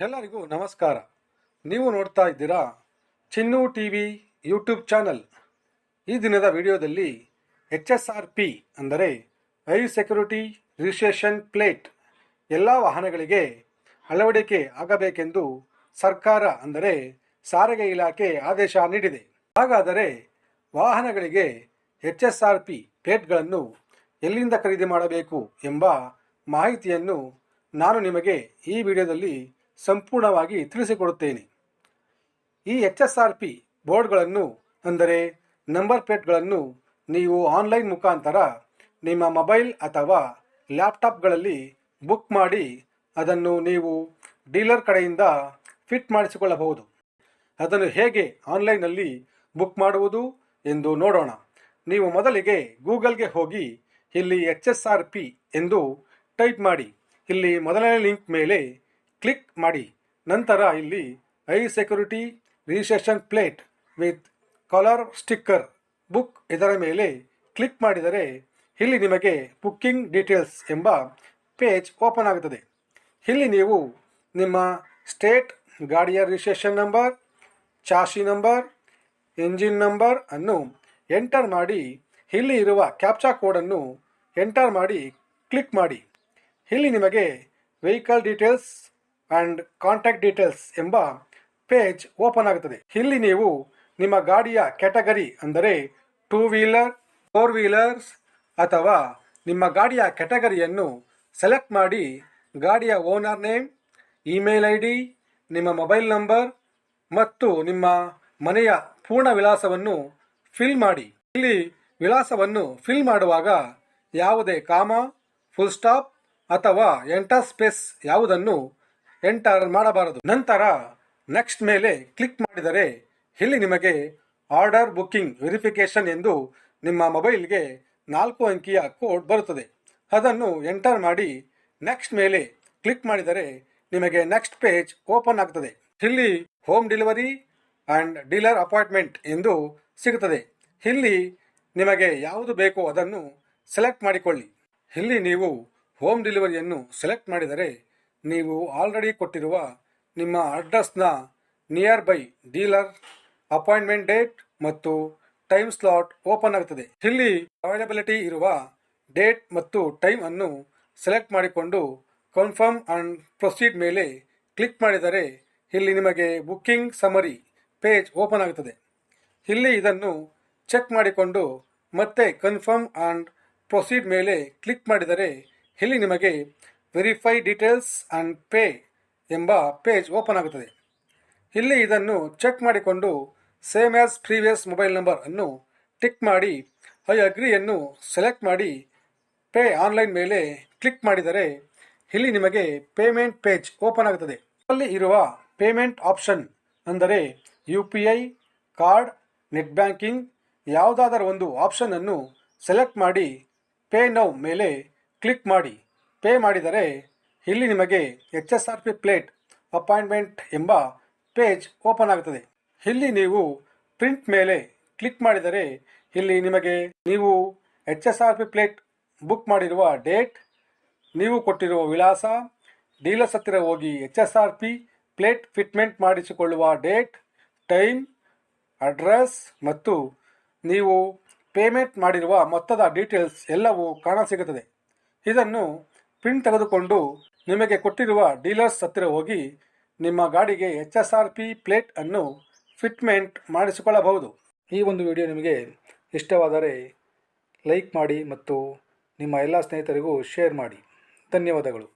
ಎಲ್ಲರಿಗೂ ನಮಸ್ಕಾರ. ನೀವು ನೋಡ್ತಾ ಇದ್ದೀರಾ Chinnu T V YouTube channel. ಈ ದಿನದ ವಿಡಿಯೋದಲ್ಲಿ ಎಚ್ ಎಸ್ ಆರ್ ಪಿ ಅಂದರೆ ಐ ಸೆಕ್ಯೂರಿಟಿ ರಿಜಿಸ್ಟ್ರೇಷನ್ ಪ್ಲೇಟ್ ಎಲ್ಲ ವಾಹನಗಳಿಗೆ ಅಳವಡಿಕೆ ಆಗಬೇಕೆಂದು ಸರ್ಕಾರ ಅಂದರೆ ಸಾರಿಗೆ ಇಲಾಖೆ ಆದೇಶ ನೀಡಿದೆ. ಹಾಗಾದರೆ ವಾಹನಗಳಿಗೆ ಎಚ್ ಎಸ್ ಆರ್ ಪಿ ಪ್ಲೇಟ್ಗಳನ್ನು ಎಲ್ಲಿಂದ ಖರೀದಿ ಮಾಡಬೇಕು ಎಂಬ ಮಾಹಿತಿಯನ್ನು ನಾನು ನಿಮಗೆ ಈ ವಿಡಿಯೋದಲ್ಲಿ ಸಂಪೂರ್ಣವಾಗಿ ತಿಳಿಸಿಕೊಡುತ್ತೇನೆ. ಈ ಎಚ್ ಎಸ್ ಆರ್ ಪಿ ಬೋರ್ಡ್ಗಳನ್ನು ಅಂದರೆ ನಂಬರ್ ಪ್ಲೇಟ್ಗಳನ್ನು ನೀವು ಆನ್ಲೈನ್ ಮುಖಾಂತರ ನಿಮ್ಮ ಮೊಬೈಲ್ ಅಥವಾ ಲ್ಯಾಪ್ಟಾಪ್ಗಳಲ್ಲಿ ಬುಕ್ ಮಾಡಿ ಅದನ್ನು ನೀವು ಡೀಲರ್ ಕಡೆಯಿಂದ ಫಿಟ್ ಮಾಡಿಸಿಕೊಳ್ಳಬಹುದು. ಅದನ್ನು ಹೇಗೆ ಆನ್ಲೈನ್ನಲ್ಲಿ ಬುಕ್ ಮಾಡುವುದು ಎಂದು ನೋಡೋಣ. ನೀವು ಮೊದಲಿಗೆ ಗೂಗಲ್ಗೆ ಹೋಗಿ ಇಲ್ಲಿ ಎಚ್ ಎಸ್ ಆರ್ ಪಿ ಎಂದು ಟೈಪ್ ಮಾಡಿ. ಇಲ್ಲಿ ಮೊದಲನೇ ಲಿಂಕ್ ಮೇಲೆ ಕ್ಲಿಕ್ ಮಾಡಿ. ನಂತರ ಇಲ್ಲಿ high security registration plate with colour sticker book ಇದರ ಮೇಲೆ ಕ್ಲಿಕ್ ಮಾಡಿದರೆ ಇಲ್ಲಿ ನಿಮಗೆ ಬುಕ್ಕಿಂಗ್ ಡೀಟೇಲ್ಸ್ ಎಂಬ ಪೇಜ್ ಓಪನ್ ಆಗುತ್ತದೆ. ಇಲ್ಲಿ ನೀವು ನಿಮ್ಮ ಸ್ಟೇಟ್, ಗಾಡಿಯ registration number chassis number, engine number ಅನ್ನು ಎಂಟರ್ ಮಾಡಿ. ಇಲ್ಲಿ ಇರುವ ಕ್ಯಾಪ್ಚಾ ಕೋಡನ್ನು ಎಂಟರ್ ಮಾಡಿ ಕ್ಲಿಕ್ ಮಾಡಿ. ಇಲ್ಲಿ ನಿಮಗೆ vehicle details and contact details ಎಂಬ ಪೇಜ್ ಓಪನ್ ಆಗುತ್ತದೆ. ಇಲ್ಲಿ ನೀವು ನಿಮ್ಮ ಗಾಡಿಯ ಕ್ಯಾಟಗರಿ ಅಂದರೆ ಟೂ ವೀಲರ್, ಫೋರ್ ವೀಲರ್ಸ್ ಅಥವಾ ನಿಮ್ಮ ಗಾಡಿಯ ಕ್ಯಾಟಗರಿಯನ್ನು ಸೆಲೆಕ್ಟ್ ಮಾಡಿ ಗಾಡಿಯ owner name, email I D ನಿಮ್ಮ ಮೊಬೈಲ್ ನಂಬರ್ ಮತ್ತು ನಿಮ್ಮ ಮನೆಯ ಪೂರ್ಣ ವಿಳಾಸವನ್ನು ಫಿಲ್ ಮಾಡಿ. ಇಲ್ಲಿ ವಿಳಾಸವನ್ನು ಫಿಲ್ ಮಾಡುವಾಗ ಯಾವುದೇ ಕಾಮ ಫುಲ್ ಸ್ಟಾಪ್ ಅಥವಾ ಎಂಟರ್ ಸ್ಪೇಸ್ ಯಾವುದನ್ನು ಎಂಟರ್ ಮಾಡಬಾರದು. ನಂತರ ನೆಕ್ಸ್ಟ್ ಮೇಲೆ ಕ್ಲಿಕ್ ಮಾಡಿದರೆ ಇಲ್ಲಿ ನಿಮಗೆ ಆರ್ಡರ್ ಬುಕ್ಕಿಂಗ್ ವೆರಿಫಿಕೇಶನ್ ಎಂದು ನಿಮ್ಮ ಮೊಬೈಲ್ಗೆ ನಾಲ್ಕು ಅಂಕಿಯ ಕೋಡ್ ಬರುತ್ತದೆ. ಅದನ್ನು ಎಂಟರ್ ಮಾಡಿ ನೆಕ್ಸ್ಟ್ ಮೇಲೆ ಕ್ಲಿಕ್ ಮಾಡಿದರೆ ನಿಮಗೆ ನೆಕ್ಸ್ಟ್ ಪೇಜ್ ಓಪನ್ ಆಗ್ತದೆ. ಇಲ್ಲಿ home delivery and dealer appointment ಎಂದು ಸಿಗುತ್ತದೆ. ಇಲ್ಲಿ ನಿಮಗೆ ಯಾವುದು ಬೇಕೋ ಅದನ್ನು ಸೆಲೆಕ್ಟ್ ಮಾಡಿಕೊಳ್ಳಿ. ಇಲ್ಲಿ ನೀವು ಹೋಮ್ ಡೆಲಿವರಿಯನ್ನು ಸೆಲೆಕ್ಟ್ ಮಾಡಿದರೆ ನೀವು ಆಲ್ರೆಡಿ ಕೊಟ್ಟಿರುವ ನಿಮ್ಮ ಅಡ್ರೆಸ್ನ near by dealer appointment date ಮತ್ತು ಟೈಮ್ ಸ್ಲಾಟ್ ಓಪನ್ ಆಗುತ್ತದೆ. ಇಲ್ಲಿ ಅವೈಲಬಿಲಿಟಿ ಇರುವ ಡೇಟ್ ಮತ್ತು ಟೈಮ್ ಅನ್ನು ಸೆಲೆಕ್ಟ್ ಮಾಡಿಕೊಂಡು ಕನ್ಫರ್ಮ್ ಅಂಡ್ ಪ್ರೊಸೀಡ್ ಮೇಲೆ ಕ್ಲಿಕ್ ಮಾಡಿದರೆ ಇಲ್ಲಿ ನಿಮಗೆ ಬುಕ್ಕಿಂಗ್ ಸಮರಿ ಪೇಜ್ ಓಪನ್ ಆಗುತ್ತದೆ. ಇಲ್ಲಿ ಇದನ್ನು ಚೆಕ್ ಮಾಡಿಕೊಂಡು ಮತ್ತೆ ಕನ್ಫರ್ಮ್ ಆ್ಯಂಡ್ ಪ್ರೊಸೀಡ್ ಮೇಲೆ ಕ್ಲಿಕ್ ಮಾಡಿದರೆ ಇಲ್ಲಿ ನಿಮಗೆ ವೆರಿಫೈ ಡೀಟೇಲ್ಸ್ ಆ್ಯಂಡ್ ಪೇ ಎಂಬ ಪೇಜ್ ಓಪನ್ ಆಗುತ್ತದೆ. ಇಲ್ಲಿ ಇದನ್ನು ಚೆಕ್ ಮಾಡಿಕೊಂಡು same as previous mobile number ಅನ್ನು ಟಿಕ್ ಮಾಡಿ ಐ ಅಗ್ರಿಯನ್ನು ಸೆಲೆಕ್ಟ್ ಮಾಡಿ ಪೇ ಆನ್ಲೈನ್ ಮೇಲೆ ಕ್ಲಿಕ್ ಮಾಡಿದರೆ ಇಲ್ಲಿ ನಿಮಗೆ ಪೇಮೆಂಟ್ ಪೇಜ್ ಓಪನ್ ಆಗುತ್ತದೆ. ಅಲ್ಲಿ ಇರುವ ಪೇಮೆಂಟ್ ಆಪ್ಷನ್ ಅಂದರೆ U P I card net banking ಯಾವುದಾದರೂ ಒಂದು ಆಪ್ಷನನ್ನು ಸೆಲೆಕ್ಟ್ ಮಾಡಿ ಪೇ ನೌ ಮೇಲೆ ಕ್ಲಿಕ್ ಮಾಡಿ. ಪೇ ಮಾಡಿದರೆ ಇಲ್ಲಿ ನಿಮಗೆ H S R P plate appointment ಎಂಬ ಪೇಜ್ ಓಪನ್ ಆಗುತ್ತದೆ. ಇಲ್ಲಿ ನೀವು ಪ್ರಿಂಟ್ ಮೇಲೆ ಕ್ಲಿಕ್ ಮಾಡಿದರೆ ಇಲ್ಲಿ ನಿಮಗೆ ನೀವು H S R P plate book ಮಾಡಿರುವ ಡೇಟ್, ನೀವು ಕೊಟ್ಟಿರುವ ವಿಳಾಸ, ಡೀಲರ್ಸ್ ಹತ್ತಿರ ಹೋಗಿ H S R P plate fitment ಮಾಡಿಸಿಕೊಳ್ಳುವ date, time, address ಮತ್ತು ನೀವು ಪೇಮೆಂಟ್ ಮಾಡಿರುವ ಮೊತ್ತದ ಡೀಟೇಲ್ಸ್ ಎಲ್ಲವೂ ಕಾಣಸಿಗುತ್ತದೆ ಇದನ್ನು ಪ್ರಿಂಟ್ ತೆಗೆದುಕೊಂಡು ನಿಮಗೆ ಕೊಟ್ಟಿರುವ ಡೀಲರ್ಸ್ ಹತ್ತಿರ ಹೋಗಿ ನಿಮ್ಮ ಗಾಡಿಗೆ H S R P plate ಅನ್ನು ಫಿಟ್ಮೆಂಟ್ ಮಾಡಿಸಿಕೊಳ್ಳಬಹುದು. ಈ ಒಂದು ವಿಡಿಯೋ ನಿಮಗೆ ಇಷ್ಟವಾದರೆ ಲೈಕ್ ಮಾಡಿ ಮತ್ತು ನಿಮ್ಮ ಎಲ್ಲ ಸ್ನೇಹಿತರಿಗೂ ಶೇರ್ ಮಾಡಿ. ಧನ್ಯವಾದಗಳು.